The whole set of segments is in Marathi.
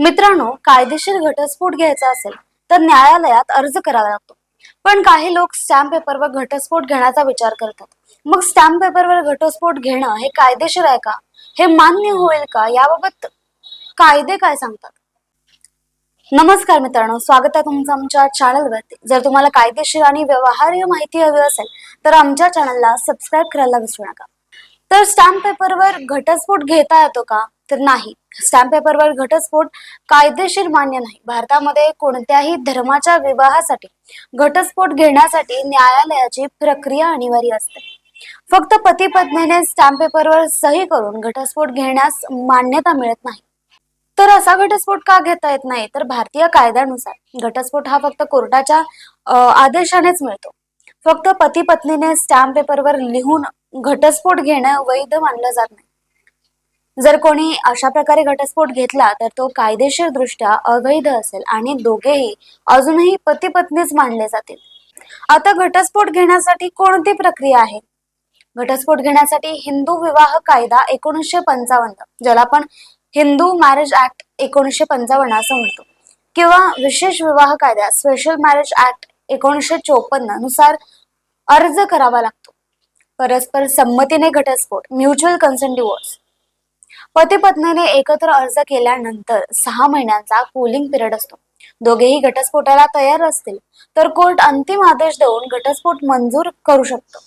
मित्रांनो कायदेशीर घटस्फोट घ्यायचा असेल तर न्यायालयात अर्ज करावा लागतो. पण काही लोक स्टॅम्प पेपरवर घटस्फोट घेण्याचा विचार करतात. मग स्टॅम्प पेपरवर घटस्फोट घेणं हे कायदेशीर आहे का? हे मान्य होईल का? याबाबत कायदे काय सांगतात? नमस्कार मित्रांनो स्वागत आहे तुमचं आमच्या चॅनलवरती. जर तुम्हाला कायदेशीर आणि व्यवहार्य माहिती हवी असेल तर आमच्या चॅनलला सबस्क्राईब करायला विसरू नका. तर स्टॅम्प पेपरवर घटस्फोट घेता येतो का? तर नाही. स्टॅम्प पेपरवर घटस्फोट कायदेशीर मान्य नाही. भारतामध्ये कोणत्याही धर्माच्या विवाहासाठी घटस्फोट घेण्यासाठी न्यायालयाची प्रक्रिया अनिवार्य असते. फक्त पती पत्नीने स्टॅम्प पेपरवर सही करून घटस्फोट घेण्यास मान्यता मिळत नाही. तर असा घटस्फोट का घेता येत नाही? तर भारतीय कायद्यानुसार घटस्फोट हा फक्त कोर्टाच्या आदेशानेच मिळतो. फक्त पती पत्नीने स्टॅम्प पेपरवर लिहून घटस्फोट घेणं वैध मानलं जात नाही. जर कोणी अशा प्रकारे घटस्फोट घेतला तर तो कायदेशीर दृष्ट्या अवैध असेल आणि दोघेही अजूनही पती पत्नीच मानले जातील. आता घटस्फोट घेण्यासाठी कोणती प्रक्रिया आहे? घटस्फोट घेण्यासाठी हिंदू विवाह कायदा एकोणीसशे पंचावन्न ज्याला आपण हिंदू मॅरेज ऍक्ट एकोणीसशे पंचावन्न असं म्हणतो किंवा विशेष विवाह कायदा स्पेशल मॅरेज ऍक्ट एकोणीसशे चोपन्ननुसार अर्ज करावा लागतो. परस्पर संमतीने घटस्फोट म्युच्युअल कन्सेंट डिवोर्स पती पत्नीने एकत्र अर्ज केल्यानंतर सहा महिन्यांचा कूलिंग पिरियड असतो. दोघेही घटस्फोटाला तयार असतील तर कोर्ट अंतिम आदेश देऊन घटस्फोट मंजूर करू शकतो.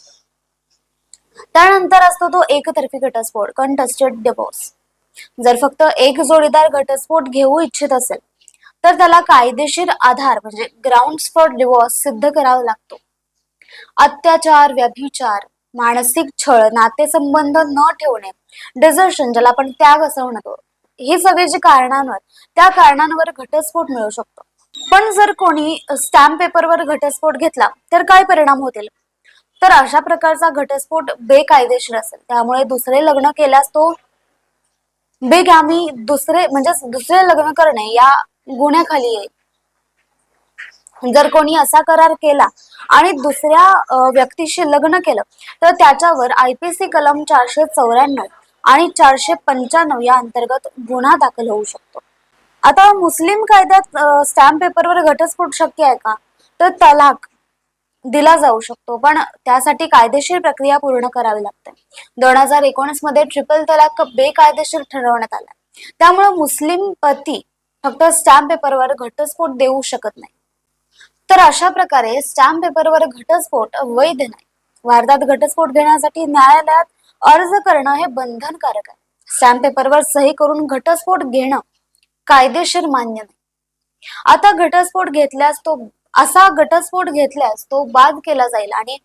त्यानंतर असतो तो एकतर्फी घटस्फोट कंटेस्टेड डिवोर्स जर फक्त एक जोडीदार घटस्फोट घेऊ इच्छित असेल तर त्याला कायदेशीर आधार म्हणजे ग्राउंड फॉर डिवोर्स सिद्ध करावा लागतो. अत्याचार व्यभिचार मानसिक छळ नातेसंबंध न ठेवणे डिझर्शन ज्याला आपण त्याग असं म्हणतो. हे सगळे जे कारणांवर त्या कारणांवर घटस्फोट मिळू शकतो. पण जर कोणी स्टॅम्प पेपरवर घटस्फोट घेतला तर काय परिणाम होतील? तर अशा प्रकारचा घटस्फोट बेकायदेशीर असेल. त्यामुळे दुसरे लग्न केल्यास तो बेगामी दुसरे म्हणजे दुसरे लग्न करणे या गुन्ह्याखाली येईल. जर कोणी असा करार केला आणि दुसऱ्या व्यक्तीशी लग्न केलं तर त्याच्यावर आयपीसी कलम चारशे चौऱ्याण्णव आणि चारशे पंच्याण्णव या अंतर्गत गुन्हा दाखल होऊ शकतो. आता मुस्लिम कायद्यात स्टॅम्प पेपरवर घटस्फोट शक्य आहे का? तर तलाक दिला जाऊ शकतो पण त्यासाठी कायदेशीर प्रक्रिया पूर्ण करावी लागते. दोन हजार एकोणीसमध्ये ट्रिपल तलाक बेकायदेशीर ठरवण्यात आला. त्यामुळे मुस्लिम पती फक्त स्टॅम्प पेपरवर घटस्फोट देऊ शकत नाही. तर अशा प्रकारे स्टॅम्प पेपरवर घटस्फोट वैध नाही. भारतात घटस्फोट घेण्यासाठी न्यायालयात अर्ज करणं हे बंधनकारक आहे. स्टॅम्प पेपरवर सही करून घटस्फोट घेणं कायदेशीर मान्य नाही. आता घटस्फोट घेतल्यास तो असा घटस्फोट घेतल्यास तो बाद केला जाईल आणि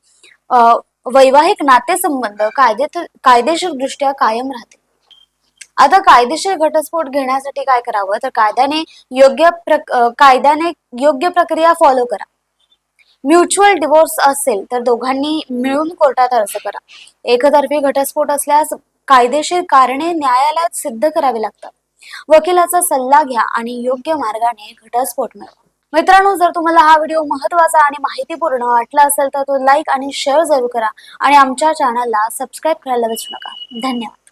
वैवाहिक नातेसंबंध कायदे कायदेशीर दृष्ट्या कायम राहतील. आता कायदेशीर घटस्फोट घेण्यासाठी काय करावं? तर कायद्याने योग्य कायद्याने योग्य प्रक्रिया फॉलो करा. म्युच्युअल डिवोर्स असेल तर दोघांनी मिळून कोर्टात अर्ज करा. एकतर्फी घटस्फोट असल्यास कायदेशीर कारणे न्यायालयात सिद्ध करावी लागतात. वकिलाचा सल्ला घ्या आणि योग्य मार्गाने घटस्फोट मिळवा. मित्रांनो जर तुम्हाला हा व्हिडिओ महत्त्वाचा आणि माहितीपूर्ण वाटला असेल तर तो लाईक आणि शेअर जरूर करा आणि आमच्या चॅनलला सबस्क्राईब करायला विसरू नका. धन्यवाद.